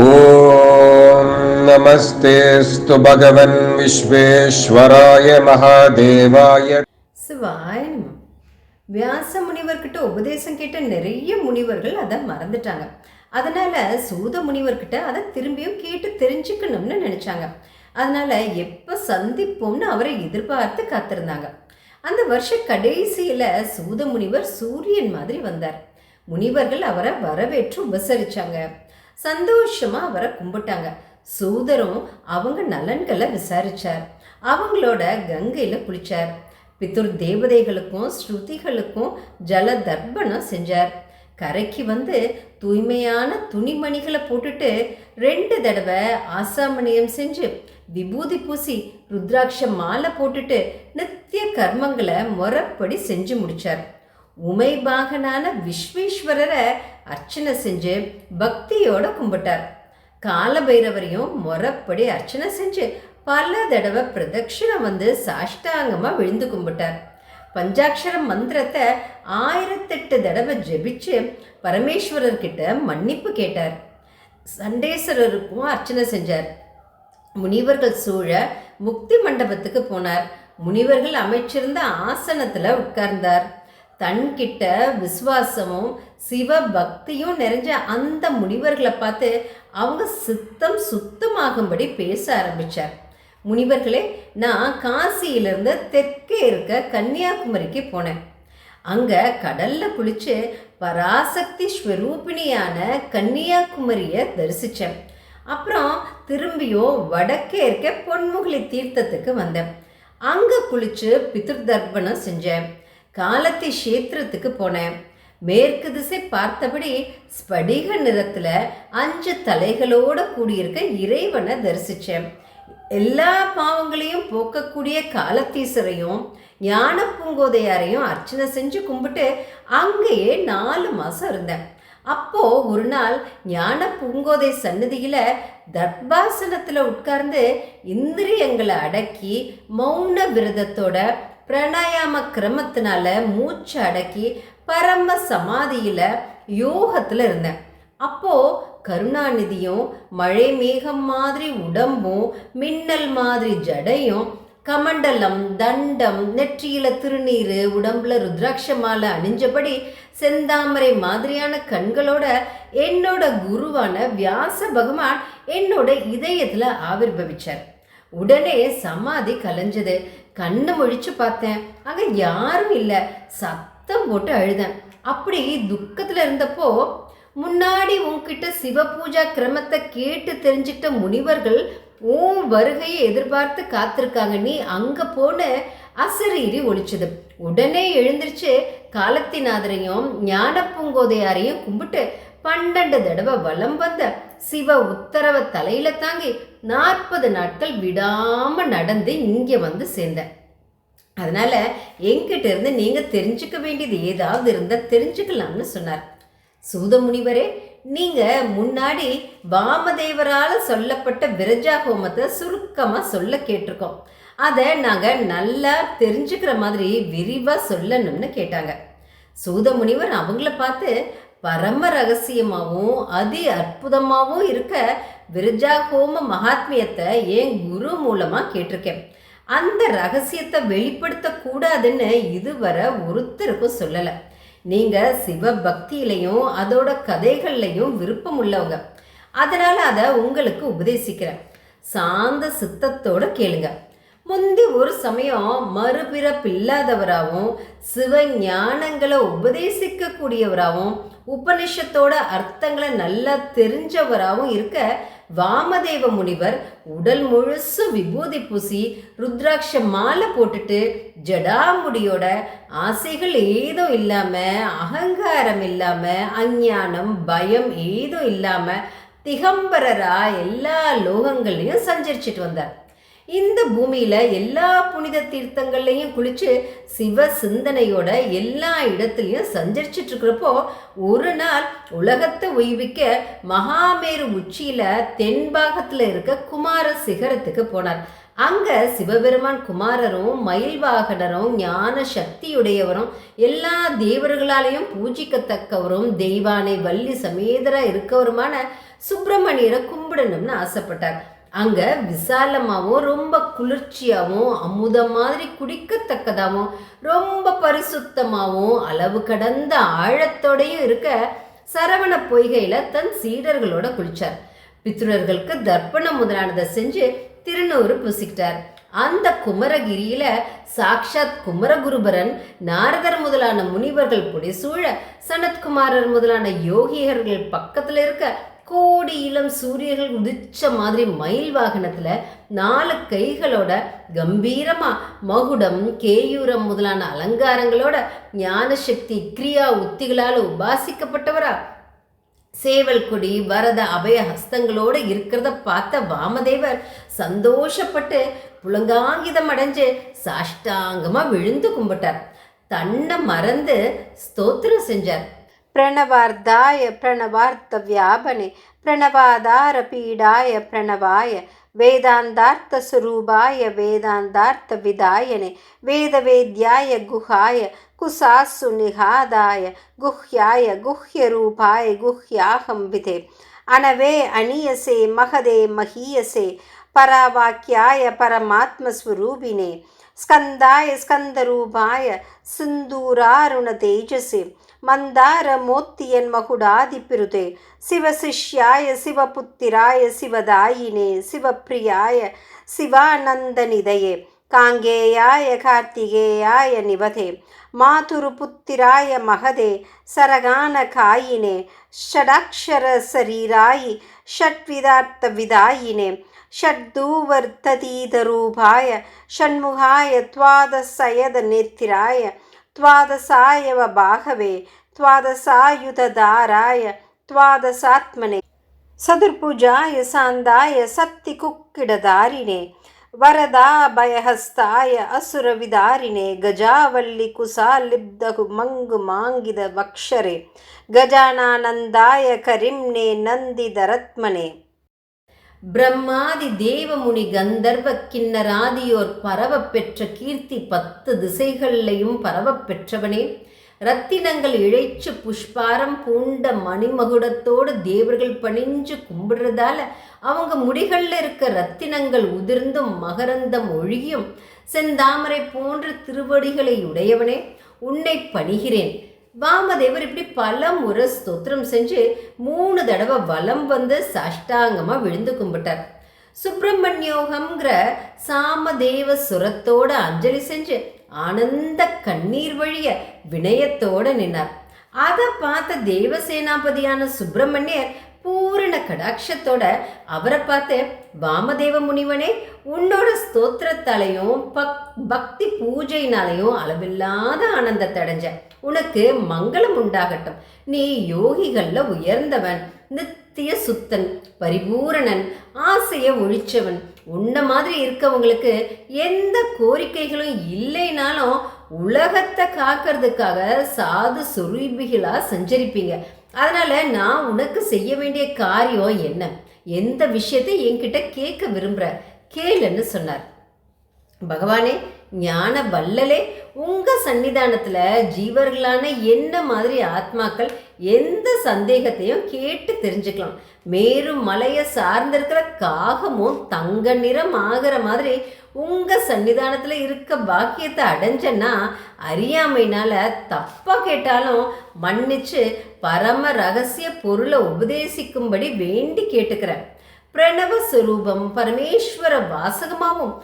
ॐ नमस्तेऽस्तु भगवन् विश्वेश्वराय महादेवाय சிவாய நம வியாச முனிவர்கிட்ட உபதேசம் கேட்ட நிறைய முனிவர்கள் அதை மறந்துட்டாங்க அதனால சூத முனிவர்கிட்ட அதை திரும்பியும் கேட்டு தெரிஞ்சுக்கணும்னு நினைச்சாங்க அதனால எப்ப சந்திப்போம்னு அவரை எதிர்பார்த்து காத்திருந்தாங்க அந்த வருஷ கடைசியில சூத முனிவர் சூரியன் மாதிரி வந்தார் முனிவர்கள் அவரை வரவேற்று உபசரிச்சாங்க சந்தோஷமா அவரை கும்பிட்டாங்க. சூதரும் அவங்க நலன்களை விசாரிச்சார். அவங்களோட கங்கையில குளிச்சார். பித்துர் தேவதைகளுக்கும் ஸ்ருதிகளுக்கும் ஜல தர்ப்பணம் செஞ்சார். கரைக்கு வந்து தூய்மையான துணிமணிகளை போட்டுட்டு ரெண்டு தடவை ஆசாமணியம் செஞ்சு விபூதி பூசி ருத்ராட்ச மாலை போட்டுட்டு நித்திய கர்மங்களை முறப்படி செஞ்சு முடிச்சார். உமைபாகனான விஸ்வேஸ்வரரை அர்ச்சனை செஞ்சு பக்தியோட கும்பிட்டார். காலபைரவரையும் முறப்படி அர்ச்சனை செஞ்சு பல தடவை பிரதட்சிணம் வந்து சாஷ்டாங்கமாக விழுந்து கும்பிட்டார். பஞ்சாட்சர மந்திரத்தை ஆயிரத்தெட்டு தடவை ஜெபிச்சு பரமேஸ்வரர்கிட்ட மன்னிப்பு கேட்டார். சண்டேஸ்வரருக்கும் அர்ச்சனை செஞ்சார். முனிவர்கள் சூழ முக்தி மண்டபத்துக்கு போனார். முனிவர்கள் அமைச்சிருந்த ஆசனத்தில் உட்கார்ந்தார். தன்கிட்ட விசுவாசமும் சிவ பக்தியும் நிறைஞ்ச அந்த முனிவர்களை பார்த்து அவங்க சித்தம் சுத்தமாகும்படி பேச ஆரம்பித்தார் முனிவர்களே நான் காசியிலிருந்து தெற்கே இருக்க கன்னியாகுமரிக்கு போனேன். அங்கே கடலில் குளித்து பராசக்தி ஸ்வரூபிணியான கன்னியாகுமரியை தரிசித்தேன் அப்புறம் திரும்பியும் வடக்கே இருக்க பொன்முகலி தீர்த்தத்துக்கு வந்தேன். அங்கே குளித்து பித்ரு தர்ப்பணம் செஞ்சேன். காலத்தி கஷேத்திரத்துக்கு போனேன். மேற்கு திசை பார்த்தபடி ஸ்படிக நிறத்தில் அஞ்சு தலைகளோட கூடியிருக்க இறைவனை தரிசித்தேன் எல்லா பாவங்களையும் போக்கக்கூடிய காலத்தீசரையும் ஞான பூங்கோதையாரையும் அர்ச்சனை செஞ்சு கும்பிட்டு அங்கேயே நாலு மாதம் இருந்தேன். அப்போ ஒரு நாள் ஞான பூங்கோதை சன்னதியில் தர்பாசனத்தில் உட்கார்ந்து இந்திரியங்களை அடக்கி மௌன விரதத்தோட பிராணாயாம கிரமத்தினால மூச்சு அடக்கி பரம சமாதியில யோகத்துல இருந்தேன். அப்போ கருணாநிதியும் மழை மேகம் மாதிரி உடம்பும் மின்னல் மாதிரி ஜடையும் கமண்டலம் தண்டம் நெற்றியில திருநீர் உடம்புல ருத்ராட்ச மாலை அணிஞ்சபடி செந்தாமரை மாதிரியான கண்களோட என்னோட குருவான வியாச பகவான் என்னோட இதயத்துல ஆவிர்வவிச்சார். உடனே சமாதி கலைஞ்சது. கண்ணை முழிச்சு பார்த்தேன். அங்கே யாரும் இல்லை. சத்தம் போட்டு அழுதேன். அப்படி துக்கத்தில் இருந்தப்போ முன்னாடி உன்கிட்ட சிவ பூஜா கிரமத்தை கேட்டு தெரிஞ்சுக்கிட்ட முனிவர்கள் உன் வருகையை எதிர்பார்த்து காத்திருக்காங்க. நீ அங்கே போன அசரீரி ஒழிச்சது. உடனே எழுந்திருச்சு காலத்திநாதரையும் ஞான பூங்கோதையாரையும் கும்பிட்டு பன்னெண்டு தடவை வலம் வந்த சிவ உத்தரவை தலையில தாங்கி நாற்பது நாட்கள் விடாம நடந்து இங்க வந்து சேர்ந்தேன் அதனால எங்கிட்ட இருந்து நீங்க தெரிஞ்சுக்க வேண்டியது ஏதாவது இருந்தா தெரிஞ்சுக்கலாம்னு சொன்னார். சூத முனிவரே நீங்க முன்னாடி வாமதேவரால சொல்லப்பட்ட விரஜா ஹோமத்தை சுருக்கமா சொல்ல கேட்டிருக்கோம். அதை நாங்க நல்லா தெரிஞ்சுக்கிற மாதிரி விரிவா சொல்லணும்னு கேட்டாங்க. சூத முனிவர் அவங்கள பார்த்து பரம ரகசியமாகவும் அதி அற்புதமாகவும் இருக்க விரஜா ஹோம மகாத்மியத்தை என் குரு மூலமாக கேட்டிருக்கேன்? அந்த ரகசியத்தை வெளிப்படுத்தக்கூடாதுன்னு இதுவரை ஒருத்தருக்கும் சொல்லலை. நீங்கள் சிவ பக்தியிலையும் அதோட கதைகள்லையும் விருப்பம் உள்ளவங்க. அதனால் அதை உங்களுக்கு உபதேசிக்கிறேன். சாந்த சித்தத்தோடு கேளுங்க. முந்தி ஒரு சமயம் மறுபிறப்பில்லாதவராகவும் சிவ ஞானங்களை உபதேசிக்க கூடியவராகவும் உபனிஷத்தோட அர்த்தங்களை நல்லா தெரிஞ்சவராகவும் இருக்க வாமதேவ முனிவர் உடல் முழுசு விபூதி பூசி ருத்ராட்ச மாலை போட்டுட்டு ஜடாமுடியோட ஆசைகள் ஏதும் இல்லாம அகங்காரம் இல்லாம அஞ்ஞானம் பயம் ஏதும் இல்லாம திகம்பரரா எல்லா லோகங்களையும் சஞ்சரிச்சிட்டு வந்தார். இந்த பூமியில எல்லா புனித தீர்த்தங்கள்லையும் குளிச்சு சிவ சிந்தனையோட எல்லா இடத்துலையும் சஞ்சரிச்சிட்டு இருக்கிறப்போ ஒரு நாள் உலகத்தை உய்விக்க மகாமேரு உச்சியில தென்பாகத்துல இருக்க குமார சிகரத்துக்கு போனார். அங்க சிவபெருமான் குமாரரும் மயில் வாகனரும் ஞான சக்தியுடையவரும் எல்லா தேவர்களாலையும் பூஜிக்கத்தக்கவரும் தெய்வானை வள்ளி சமேதரா இருக்கவருமான சுப்பிரமணியரை கும்பிடணும்னு ஆசைப்பட்டார். அங்கே விசாலமாகவும் ரொம்ப குளிர்ச்சியாகவும் அமுதம் மாதிரி குடிக்கத்தக்கதாகவும் ரொம்ப பரிசுத்தமாகவும் அளவு கடந்த ஆழத்தோடையும் இருக்க சரவண பொய்கையில் தன் சீடர்களோட குளிச்சார். பித்ருடர்களுக்கு தர்ப்பணம் முதலானதை செஞ்சு திருநூறு பூசிக்கிட்டார். அந்த குமரகிரியில சாக்ஷாத் குமரகுருபரன் நாரதர் முதலான முனிவர்கள் புடிசூழ சனத்குமாரர் முதலான யோகியர்கள் பக்கத்துல இருக்க கோடி இளம் சூரியர்கள் உதிச்ச மாதிரி மயில் வாகனத்துல நாலு கைகளோட கம்பீரமா மகுடம் கேயூரம் முதலான அலங்காரங்களோட ஞானசக்தி கிரியா உத்திகளால் உபாசிக்கப்பட்டவரா? சேவல் கொடி வரத அபய ஹஸ்தங்களோடு இருக்கிறத பார்த்த வாமதேவர் சந்தோஷப்பட்டு புலங்காங்கிதம் அடைஞ்சு சாஷ்டாங்கமாக விழுந்து கும்பிட்டார். தன்னை மறந்து ஸ்தோத்திரம் செஞ்சார். ಪ್ರಣವಾರ್ಧಾಯ ಪ್ರಣವಾರ್ತವ್ಯಾ ಬನೆ ಪ್ರಣವಾಧಾರ ಪೀಡಾಯ ಪ್ರಣವಾಯ ವೇದಾಂತಾರ್ಥ ಸ್ವರೂಪಾಯ ವೇದಾಂತಾರ್ಥ ವಿದಾಯನೆ ವೇದವೇದ್ಯಾಯ ಗುಹಾಯ ಕುಸಾಸು ನಿಹಾದಾಯ ಗುಹ್ಯಾಯ ಗುಹ್ಯರೂಪಾಯ ಗುಹ್ಯಾಹಂಬಿತೆ ಅನವೇ ಅನಿಯಸೆ ಮಹದೆ ಮಹೀಯಸೆ ಪರವಾಕ್ಯಾಯ ಪರಮಾತ್ಮಸ್ವರೂಪಿಣೆ ಸ್ಕಂದಾಯ ಸ್ಕಂದರೂಪಾಯ ಸಿಂಧೂರಾರುಣ ತೇಜಸೆ ಮಂದಾರ ಮೋತಿಯನ್ಮಹುಡಾದಿ ಪಿರುತೆ ಶಿವಶಿಷ್ಯಾಯ ಶಿವಪುತ್ತಿರಾಯ ಶಿವದಾಯಿನೇ ಶಿವಪ್ರಿಯಾಯ ಶಿವಾನಂದನಿದಯೇ ಕಾಂಗೇಯಾಯ ಕಾರ್ತಿಗೇಯಾಯ ನಿವಧೆ ಮಾತುರುಪುತ್ತಿರಾಯ ಮಹದೆ ಸರಗಾನಕಾಯಿನೆ ಷಡಾಕ್ಷರ ಶರೀರಾಯಿ ಷಟ್ವಿಧಾರ್ಥ ವಿದಾಯಿನೆ ಷಡ್ದೂವರ್ತತೀತ ರೂಪಾಯ ಷಣ್ಮುಖಾಯ ತ್ವಾದಸಯದ ನೇತಿರಾಯ त्वादसायवभाघवे त्वादसायुधाराय त्वादसात्मने सदुर्पुजाय सान्दाय सत्तिकुक्किडधारिणे वरदाभयहस्ताय असुरविदारिणे गजावल्लिकुसा लिब्धु मङ्गु माङ्गिदवक्षरे करिम्ने नन्दिरत्मने பிரம்மாதி தேவமுனி கந்தர்வ கிண்ணராதியோர் பரவ பெற்ற கீர்த்தி பத்து திசைகளிலையும் பரவ பெற்றவனே. ரத்தினங்கள் இழைச்சு புஷ்பாரம் பூண்ட மணிமகுடத்தோடு தேவர்கள் பணிஞ்சு கும்பிடுறதால அவங்க முடிகளில் இருக்க ரத்தினங்கள் உதிர்ந்தும் மகரந்தம் ஒழியும். செந்தாமரை போன்ற திருவடிகளை உடையவனே. உன்னை பணிகிறேன். வாமதேவர் இப்படி பல முறை ஸ்தோத்திரம் செஞ்சு மூணு தடவை வலம் வந்து சஷ்டாங்கமாக விழுந்து கும்பிட்டார். சுப்பிரமணியோகம்ங்கிற சாமதேவ சுரத்தோட அஞ்சலி செஞ்சு ஆனந்த கண்ணீர் வழிய வினயத்தோட நின்னார். அதை பார்த்த தேவசேனாபதியான சுப்பிரமணியர் பூரண கடாட்சத்தோட அவரை பார்த்து வாமதேவ முனிவனே உன்னோட ஸ்தோத்திரத்தாலையும் பக் பக்தி பூஜையினாலையும் அளவில்லாத ஆனந்தத்தை அடைஞ்ச உனக்கு மங்களம் உண்டாகட்டும். நீ யோகிகள்ல உயர்ந்தவன் நித்திய சுத்தன் பரிபூரணன் ஆசையை ஒழிச்சவன். உன்ன மாதிரி இருக்கவங்களுக்கு எந்த கோரிக்கைகளும் இல்லைனாலும் உலகத்தை காக்கிறதுக்காக சாது சுரூபிகளாக சஞ்சரிப்பீங்க. அதனால நான் உனக்கு செய்ய வேண்டிய காரியம் என்ன? எந்த விஷயத்தை என்கிட்ட கேட்க விரும்புகிற கேளுன்னு சொன்னார். பகவானே ஞான வல்லலே உங்க சன்னிதானத்தில் ஜீவர்களான என்ன மாதிரி ஆத்மாக்கள் எந்த சந்தேகத்தையும் கேட்டு தெரிஞ்சுக்கலாம். மேரும் மலையை சார்ந்திருக்கிற காகமும் தங்க நிறம் ஆகிற மாதிரி உங்கள் சன்னிதானத்தில் இருக்க பாக்கியத்தை அடைஞ்சன்னா அறியாமைனால தப்பாக கேட்டாலும் மன்னிச்சு பரம ரகசிய பொருளை உபதேசிக்கும்படி வேண்டி கேட்டுக்கிறேன். பிரணவ சுரூபம் பரமேஸ்வர வாசகமாகவும்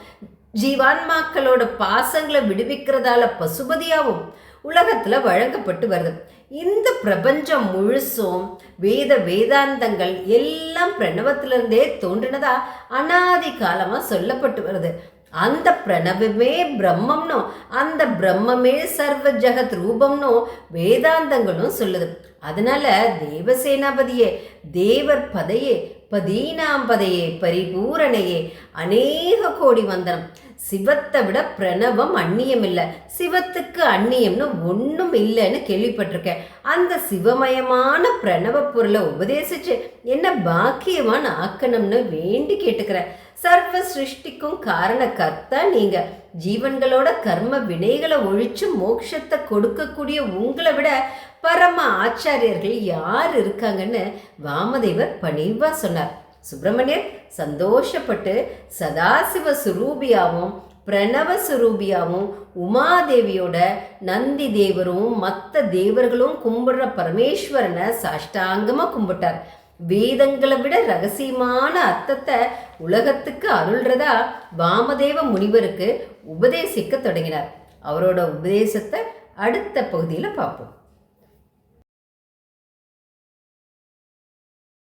ஜீவான்மாக்களோட பாசங்களை விடுவிக்கிறதால பசுபதியாகவும் உலகத்தில் வழங்கப்பட்டு வருது. இந்த பிரபஞ்சம் முழுசும் வேத வேதாந்தங்கள் எல்லாம் பிரணவத்திலிருந்தே தோன்றினதா? அனாதி காலமாக சொல்லப்பட்டு வருது. அந்த பிரணவமே பிரம்மம்னும் அந்த பிரம்மமே சர்வ ஜெகத் ரூபம்னும் வேதாந்தங்களும் சொல்லுது. அதனால தேவசேனாபதியே தேவர் பதையே பதீனாம்பதையே பரிபூரணையே அநேக கோடி வந்தனம். சிவத்தை விட பிரணவம் அந்நியம் இல்லை சிவத்துக்கு அந்நியம்னு ஒன்றும் இல்லைன்னு கேள்விப்பட்டிருக்கேன். அந்த சிவமயமான பிரணவ பொருளை உபதேசிச்சு என்ன பாக்கியமான ஆக்கணும்னு வேண்டி கேட்டுக்கிறேன். சர்வ சிருஷ்டிக்கும் காரண கர்த்தா நீங்க. ஜீவன்களோட கர்ம வினைகளை ஒழிச்சு மோட்சத்தை கொடுக்கக்கூடிய உங்களை விட பரம ஆச்சாரியர்கள் யார் இருக்காங்கன்னு வாமதேவர் பணிவா சொன்னார். சுப்பிரமணியர் சந்தோஷப்பட்டு சதாசிவ சுரூபியாவும் பிரணவ சுரூபியாவும் உமாதேவியோட நந்தி தேவரும் மற்ற தேவர்களும் கும்பிடுற பரமேஸ்வரனை சாஷ்டாங்கமாக கும்பிட்டார். வேதங்களை விட ரகசியமான அர்த்தத்தை உலகத்துக்கு அருள்றதா வாமதேவ முனிவருக்கு உபதேசிக்க தொடங்கினார். அவரோட உபதேசத்தை அடுத்த பகுதியில் பார்ப்போம்.